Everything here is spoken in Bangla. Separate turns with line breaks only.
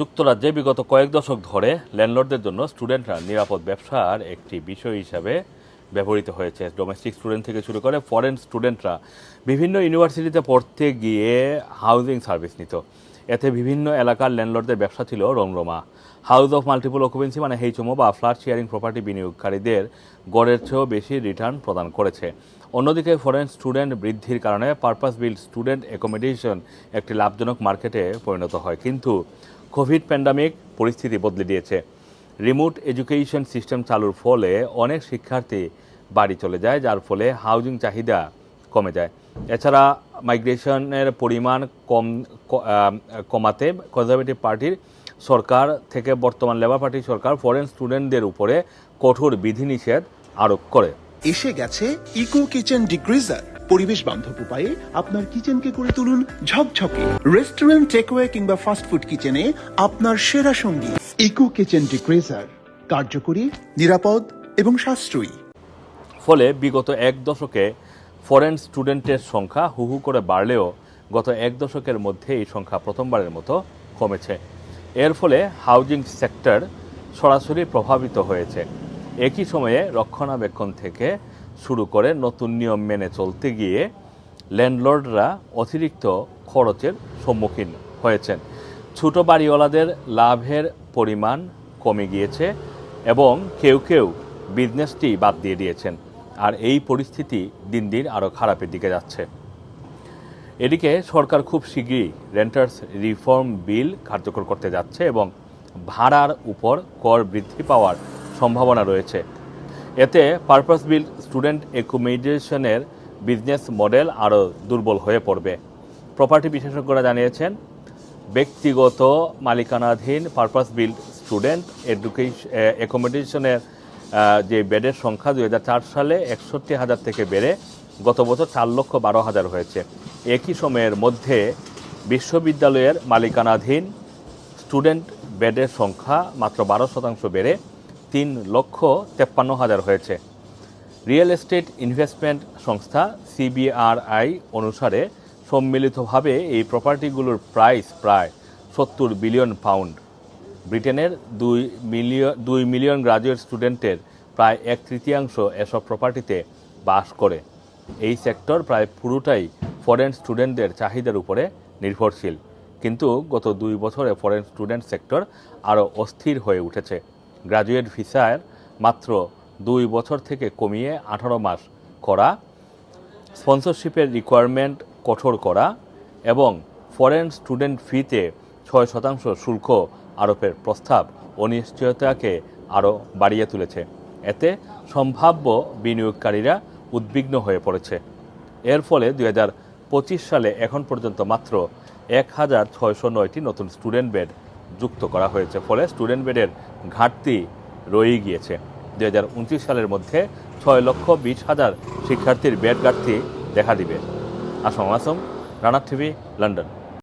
যুক্তরাজ্যে বিগত কয়েক দশক ধরে ল্যান্ডলর্ডদের জন্য স্টুডেন্টরা নিরাপদ ব্যবসার একটি বিষয় হিসাবে ব্যবহৃত হয়েছে। ডোমেস্টিক স্টুডেন্ট থেকে শুরু করে ফরেন স্টুডেন্টরা বিভিন্ন ইউনিভার্সিটিতে পড়তে গিয়ে হাউজিং সার্ভিস নিত। এতে বিভিন্ন এলাকার ল্যান্ডলর্ডদের ব্যবসা ছিল রমরমা। হাউস অফ মাল্টিপল অকুপেন্সি মানে এইচএমও বা ফ্ল্যাট শেয়ারিং প্রপার্টি বিনিয়োগকারীদের গড়ের চেয়েও বেশি রিটার্ন প্রদান করেছে। অন্যদিকে ফরেন স্টুডেন্ট বৃদ্ধির কারণে পারপাস বিল্ড স্টুডেন্ট অ্যাকোমোডেশন একটি লাভজনক মার্কেটে পরিণত হয়। কিন্তু কোভিড প্যান্ডামিক পরিস্থিতি বদলে দিয়েছে। রিমোট এডুকেশন সিস্টেম চালুর ফলে অনেক শিক্ষার্থী বাড়ি চলে যায়, যার ফলে হাউজিং চাহিদা কমে যায়। এছাড়া মাইগ্রেশনের পরিমাণ কম কমাতে কনজারভেটিভ পার্টির সরকার থেকে বর্তমান লেবার পার্টির সরকার ফরেন স্টুডেন্টদের উপরে কঠোর বিধিনিষেধ আরোপ করে।
এসে গেছে ইকো কিচেন ডিগ্রিজার পরিবেশ বান্ধব উপায়ে আপনার কিচেনকে করে তুলুন ঝকঝকে। রেস্টুরেন্ট টেকওয়ে কিংবা ফাস্টফুড কিচেনে আপনার সেরা সঙ্গী। ইকো কিচেন ডিক্রেজার কার্যকরী, নিরাপদ এবং সাশ্রয়ী।
ফলে বিগত এক দশকে ফরেন স্টুডেন্টের সংখ্যা হু হু করে বাড়লেও গত এক দশকের মধ্যে এই সংখ্যা প্রথমবারের মতো কমেছে। এর ফলে হাউজিং সেক্টর সরাসরি প্রভাবিত হয়েছে। একই সময়ে রক্ষণাবেক্ষণ থেকে শুরু করে নতুন নিয়ম মেনে চলতে গিয়ে ল্যান্ডলর্ডরা অতিরিক্ত খরচের সম্মুখীন হয়েছেন। ছোট বাড়িওয়ালাদের লাভের পরিমাণ কমে গিয়েছে এবং কেউ কেউ বিজনেসটি বাদ দিয়ে দিয়েছেন। আর এই পরিস্থিতি দিন দিন আরও খারাপের দিকে যাচ্ছে। এদিকে সরকার খুব শীঘ্রই রেন্টার্স রিফর্ম বিল কার্যকর করতে যাচ্ছে এবং ভাড়ার উপর কর বৃদ্ধি পাওয়ার সম্ভাবনা রয়েছে। এতে পারপাস বিল স্টুডেন্ট অ্যাকোমোডেশনের বিজনেস মডেল আরও দুর্বল হয়ে পড়বে। প্রপার্টি বিশেষজ্ঞরা জানিয়েছেন, ব্যক্তিগত মালিকানাধীন পারপাস বিল্ড স্টুডেন্ট এডুকেশন অ্যাকোমোডেশনের যে বেডের সংখ্যা দুই সালে একষট্টি হাজার থেকে বেড়ে গত বছর চার লক্ষ বারো হাজার হয়েছে। একই সময়ের মধ্যে বিশ্ববিদ্যালয়ের মালিকানাধীন স্টুডেন্ট বেডের সংখ্যা মাত্র বারো শতাংশ বেড়ে তিন লক্ষ তেপ্পান্ন হাজার হয়েছে। রিয়েল এস্টেট ইনভেস্টমেন্ট সংস্থা সিবিআরআই অনুসারে সম্মিলিতভাবে এই প্রপার্টিগুলোর প্রাইস প্রায় সত্তর বিলিয়ন পাউন্ড। ব্রিটেনের দুই মিলিয়ন দুই মিলিয়ন গ্রাজুয়েট স্টুডেন্টের প্রায় এক তৃতীয়াংশ এসব প্রপার্টিতে বাস করে। এই সেক্টর প্রায় পুরোটাই ফরেন স্টুডেন্টদের চাহিদার উপরে নির্ভরশীল। কিন্তু গত দুই বছরে ফরেন স্টুডেন্ট সেক্টর আরও অস্থির হয়ে উঠেছে। গ্রাজুয়েট ভিসার মাত্র দুই বছর থেকে কমিয়ে আঠারো মাস করা, স্পন্সরশিপের রিকোয়ারমেন্ট কঠোর করা এবং ফরেন স্টুডেন্ট ফিতে ছয় শতাংশ শুল্ক আরোপের প্রস্তাব অনিশ্চয়তাকে আরও বাড়িয়ে তুলেছে। এতে সম্ভাব্য বিনিয়োগকারীরা উদ্বিগ্ন হয়ে পড়েছে। এর ফলে দুই সালে এখন পর্যন্ত মাত্র এক হাজার ছয়শো নয়টি নতুন স্টুডেন্ট বেড যুক্ত করা হয়েছে, ফলে স্টুডেন্ট বেডের ঘাটতি রয়ে গিয়েছে। দু হাজার উনত্রিশ সালের মধ্যে ছয় লক্ষ বিশ হাজার শিক্ষার্থীর বেড ঘাটতি দেখা দিবে। Assam Assam Rana TV, London.